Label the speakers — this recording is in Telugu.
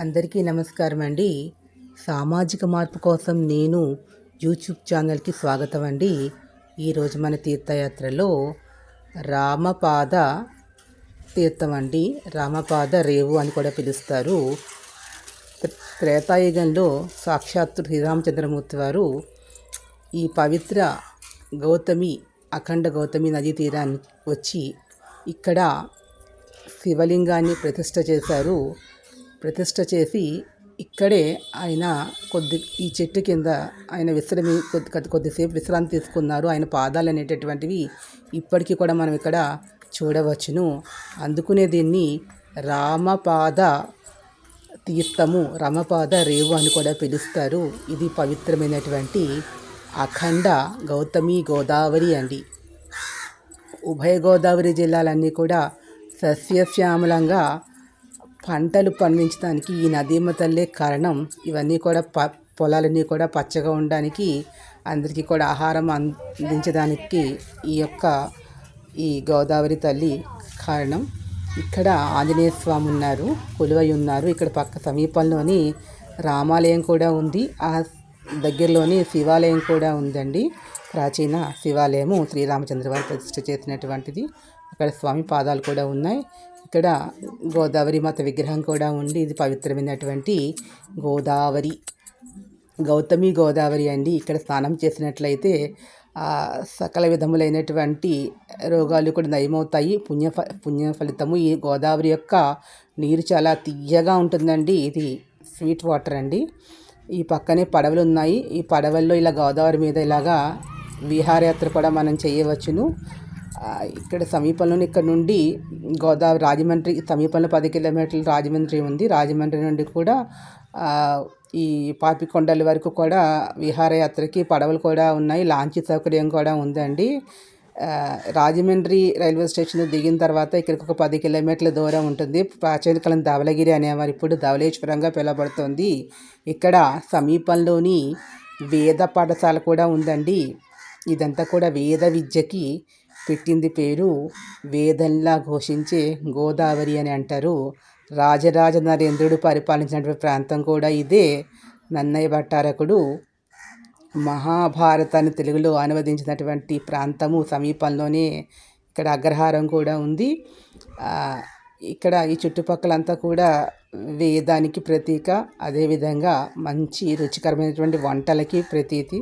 Speaker 1: అందరికీ నమస్కారం అండి. సామాజిక మార్పు కోసం నేను యూట్యూబ్ ఛానల్కి స్వాగతం అండి. ఈరోజు మన తీర్థయాత్రలో రామపాద తీర్థం అండి. రామపాద రేవు అని కూడా పిలుస్తారు. త్రేతాయుగంలో సాక్షాత్తు శ్రీరామచంద్రమూర్తి వారు ఈ పవిత్ర గౌతమి అఖండ గౌతమి నదీ తీరాన్ని వచ్చి ఇక్కడ శివలింగాన్ని ప్రతిష్ట చేశారు. ప్రతిష్ట చేసి ఇక్కడే ఆయన కొద్ది ఈ చెట్టు కింద ఆయన విశ్రమి కొద్ది కొద్దిసేపు విశ్రాంతి తీసుకున్నారు. ఆయన పాదాలు అనేటటువంటివి ఇప్పటికీ కూడా మనం ఇక్కడ చూడవచ్చును. అందుకునే దీన్ని రామపాద తీర్థము రామపాద రేవు అని కూడా పిలుస్తారు. ఇది పవిత్రమైనటువంటి అఖండ గౌతమి గోదావరి అండి. ఉభయ గోదావరి జిల్లాలన్నీ కూడా సస్యశ్యామలంగా పంటలు పండించడానికి ఈ నదీమ తల్లే కారణం. ఇవన్నీ కూడా ప పొలాలన్నీ కూడా పచ్చగా ఉండడానికి అందరికీ కూడా ఆహారం అందించడానికి ఈ యొక్క ఈ గోదావరి తల్లి కారణం. ఇక్కడ ఆంజనేయ స్వామి ఉన్నారు కొలువై ఉన్నారు. ఇక్కడ పక్క సమీపంలోని రామాలయం కూడా ఉంది. ఆ దగ్గరలోని శివాలయం కూడా ఉందండి. ప్రాచీన శివాలయము శ్రీరామచంద్ర వారు ప్రతిష్ఠ చేసినటువంటిది. అక్కడ స్వామి పాదాలు కూడా ఉన్నాయి. ఇక్కడ గోదావరి మాత విగ్రహం కూడా ఉండి ఇది పవిత్రమైనటువంటి గోదావరి గౌతమి గోదావరి అండి. ఇక్కడ స్నానం చేసినట్లయితే సకల విధములైనటువంటి రోగాలు కూడా నయమవుతాయి. పుణ్య పుణ్య ఫలితము ఈ గోదావరి యొక్క నీరు చాలా తీయగా ఉంటుందండి. ఇది స్వీట్ వాటర్ అండి. ఈ పక్కనే పడవలు ఉన్నాయి. ఈ పడవల్లో ఇలా గోదావరి మీద ఇలాగా విహారయాత్ర కూడా మనం చేయవచ్చును. ఇక్కడ సమీపంలోని ఇక్కడ నుండి గోదావరి రాజమండ్రి సమీపంలో పది కిలోమీటర్లు రాజమండ్రి ఉంది. రాజమండ్రి నుండి కూడా ఈ పాపికొండల వరకు కూడా విహారయాత్రకి పడవలు కూడా ఉన్నాయి. లాంచీ సౌకర్యం కూడా ఉందండి. రాజమండ్రి రైల్వే స్టేషన్ దిగిన తర్వాత ఇక్కడికి ఒక పది కిలోమీటర్ల దూరం ఉంటుంది. ప్రాచీన కాలం ధవలగిరి అనేవారు ఇప్పుడు ధవళేశ్వరంగా పిలువబడుతుంది. ఇక్కడ సమీపంలోని వేద పాఠశాల కూడా ఉందండి. ఇదంతా కూడా వేద విద్యకి పెట్టింది పేరు వేదంలా ఘోషించే గోదావరి అని అంటారు. రాజరాజ నరేంద్రుడు పరిపాలించినటువంటి ప్రాంతం కూడా ఇదే. నన్నయ్య భట్టారకుడు మహాభారతాన్ని తెలుగులో అనువదించినటువంటి ప్రాంతము సమీపంలోనే ఇక్కడ అగ్రహారం కూడా ఉంది. ఇక్కడ ఈ చుట్టుపక్కలంతా కూడా వేదానికి ప్రతీక అదేవిధంగా మంచి రుచికరమైనటువంటి వంటలకి ప్రతీతి.